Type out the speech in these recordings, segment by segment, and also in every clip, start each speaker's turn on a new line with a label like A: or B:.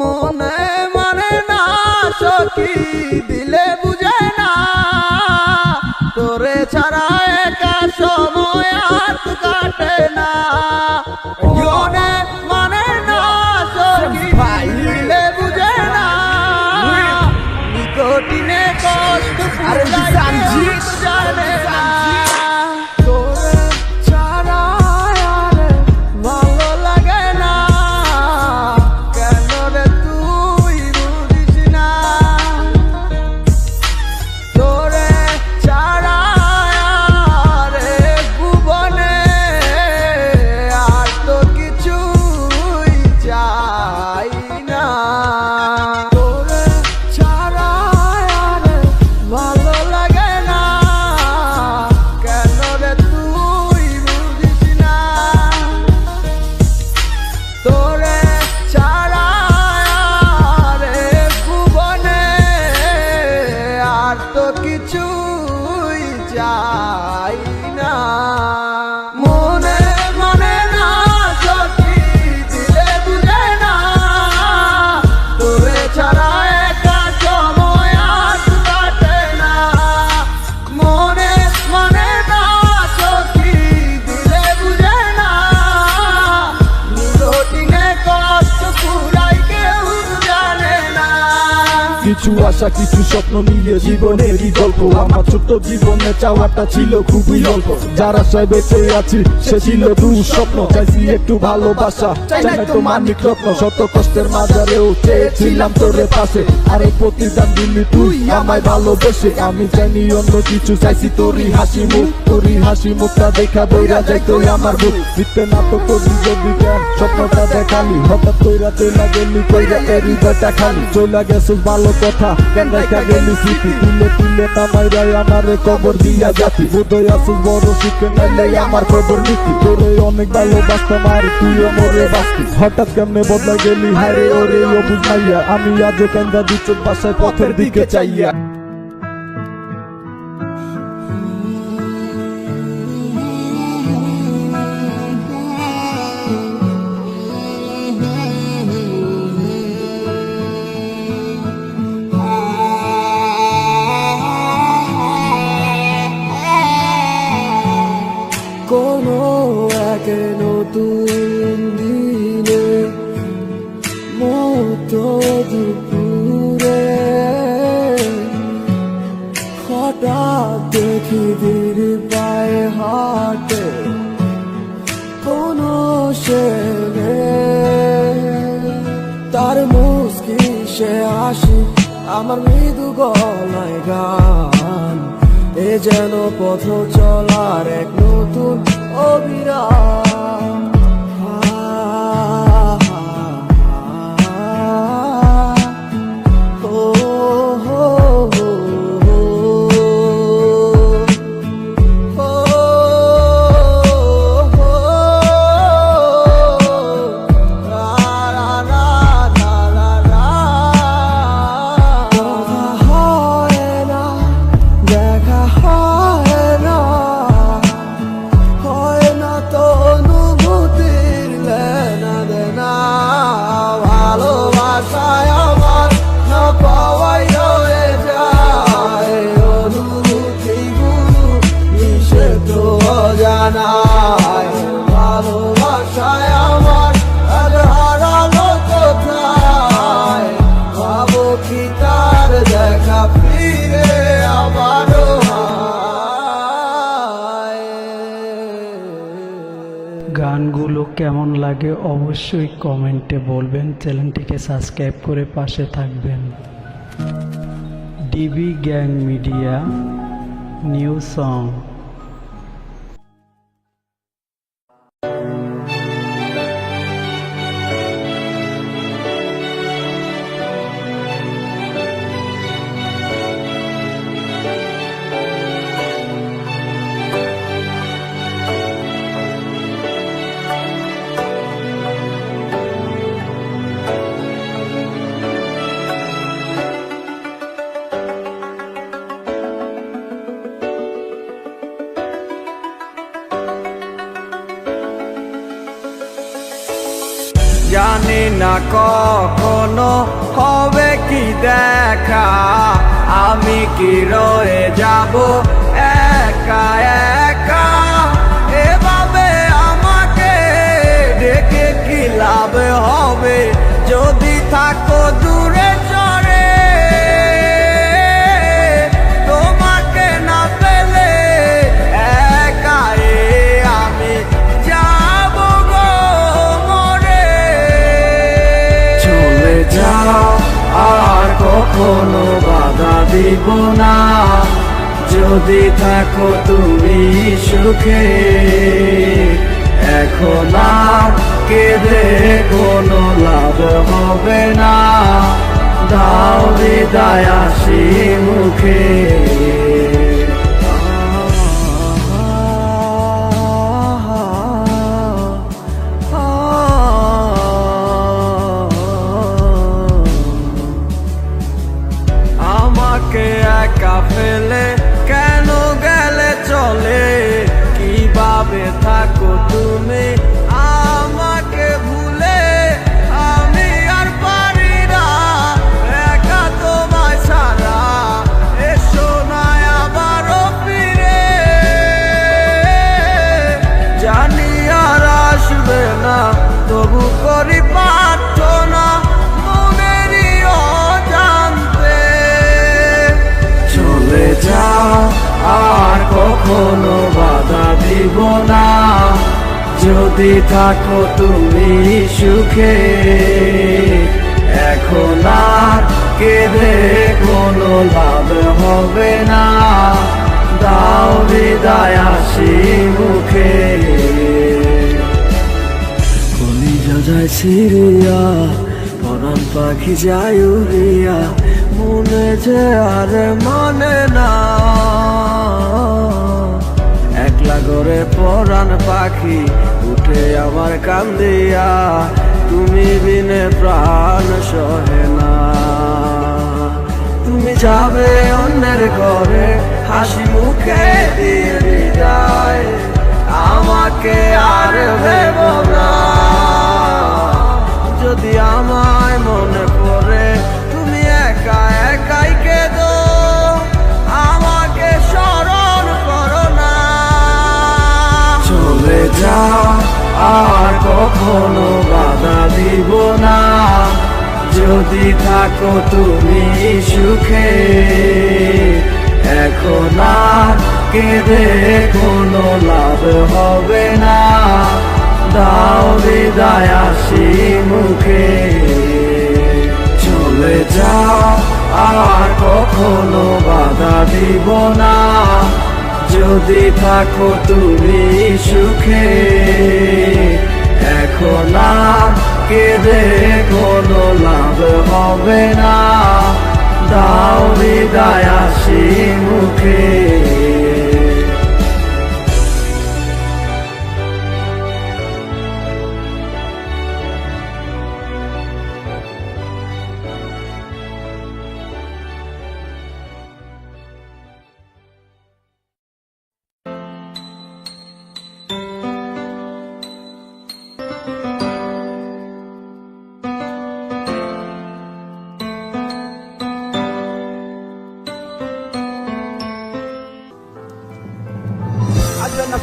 A: মনে মানে না সখী দিলে বুঝে না। তোরে ছাড়া একা সময় আর কাটে না। মনে মানে না সখী দিলে বুঝে না। নিকটিনে কষ্ট জানে
B: আশা কিছু স্বপ্ন নিয়ে জীবনেরই গল্প। আমার ছোট্ট জীবনে চাওয়াটা ছিল খুবই অল্প। যারা সবাই বেঁচে আছি সে ছিল দু স্বপ্ন চাইছি একটু ভালোবাসা চাই তো মানিক রত্ন। শত কষ্টের মাঝারেও চেয়েছিলাম তোরে পাশে। আরে প্রতিদান দিলি তুই আমায় ভালোবেসে। আমি জানি অন্য কিছু চাইছি তোরই হাসি মুখ তোরই হাসি মুখটা দেখা বইরা যাই তুই আমার বুক মিথ্যে নাটক করবি যদি স্বপ্নটা দেখালি। হঠাৎ কইরা চইলা গেলি কইরা এরি বেটা খালি। চইলা গেছিস ভালো কথা কেন দেখা গেলি স্মৃতি তুলে তুলে কামাই রায় আমার কবর দিয়া জাতি। বোধই আসিস বড় শিখে নাইলে আমার খবর নীতি। তোরে অনেক ভালোবাসতাম, আর তুইও মরে বাঁচতি। হঠাৎ কেমনে বদলা গেলি হারে ওরে ও বুঝাইয়া আমি আজও কেন্দা দিচ্ছ, বাসায় পথের দিকে চাইয়া।
A: দিনে মতো দুপুরে হঠাৎ দেখি ধীর পায়ে হাটে কোনো ছেলে। তার মুস্কি সে আসি আমার মৃদু গলায় গান। এ যেন পথ চলার এক নতুন অবিরাম
C: কেমন লাগে অবশ্যই কমেন্টে বলবেন। চ্যানেলটিকে সাবস্ক্রাইব করে পাশে থাকবেন। DB gang media, new song.
A: না কখনো হবে কি দেখা। আমি কি রয়ে যাব একা একা? এভাবে আমাকে ডেকে কি লাভ হবে? যদি থাকো দূরে কখনো বাধা দিব না। যদি থাকো তুমি সুখে, এখন আর কেঁদে কোনো লাভ হবে না। দাও বিদায় আসি মুখে। কখনো বাধা দিব না। যদি থাকো তুমি সুখে, এখন আর কেঁদে কোনো লাভ হবে না। দাও বিদায় আসি মুখে। কলিজা যায় সিরিয়া পরাণ পাখি যায় উড়িয়া, মনে যে আর মানে না। করে পরাণ পাখি উঠে আমার কান্দিয়া, তুমি বিনে প্রাণ সহে না। তুমি যাবে অন্যের ঘরে, হাসি মুখে দিয়ে বিদায়। আমাকে আর ভেব না। যদি থাকো তুমি সুখে, এখন আর কেঁদে কোনো লাভ হবে না। দাও বিদায় আসি মুখে। চলে যাও, আর কখনো বাধা দিব না। যদি থাকো তুমি সুখে, এখন আর কেঁদে কোনো লাভ হবে না। দাও বিদায় আসি মুখে।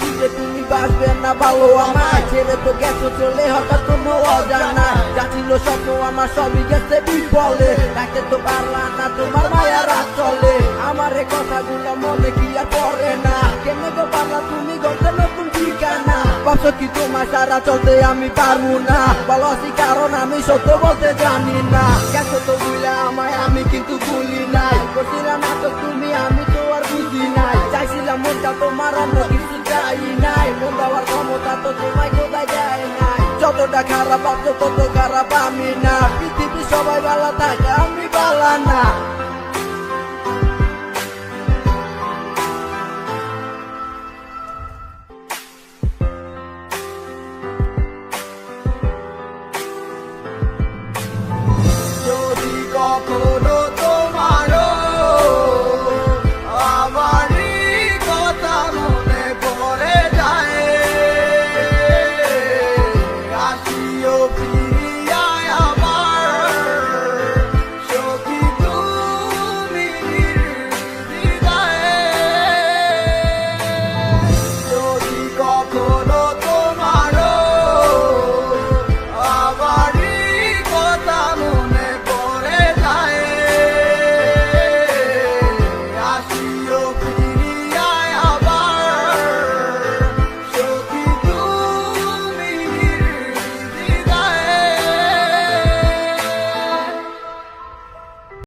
D: ফিরে তুমি বাসবে না, ভালো আমার ছেড়ে তো গেছো চলে, হঠাৎ কোনো অজানা। যা ছিল আমার সবই গেছে বিফলে। তাকে তো পারলা না তোমার মায়া রাত চলে আমার এ কথাগুলো মনে কি পড়ে না। আমি পারব না? ভালো আছি কারণ আমি সত্য বলতে জানি না। গেছো তো বুঝলে আমায়, আমি কিন্তু ভুলি নাই। করছিলাম না তো তুমি যতটা খারাপ আছো তত খারাপ আমি না পৃথিবী সবাই ভালো থাকে আমি ভালো না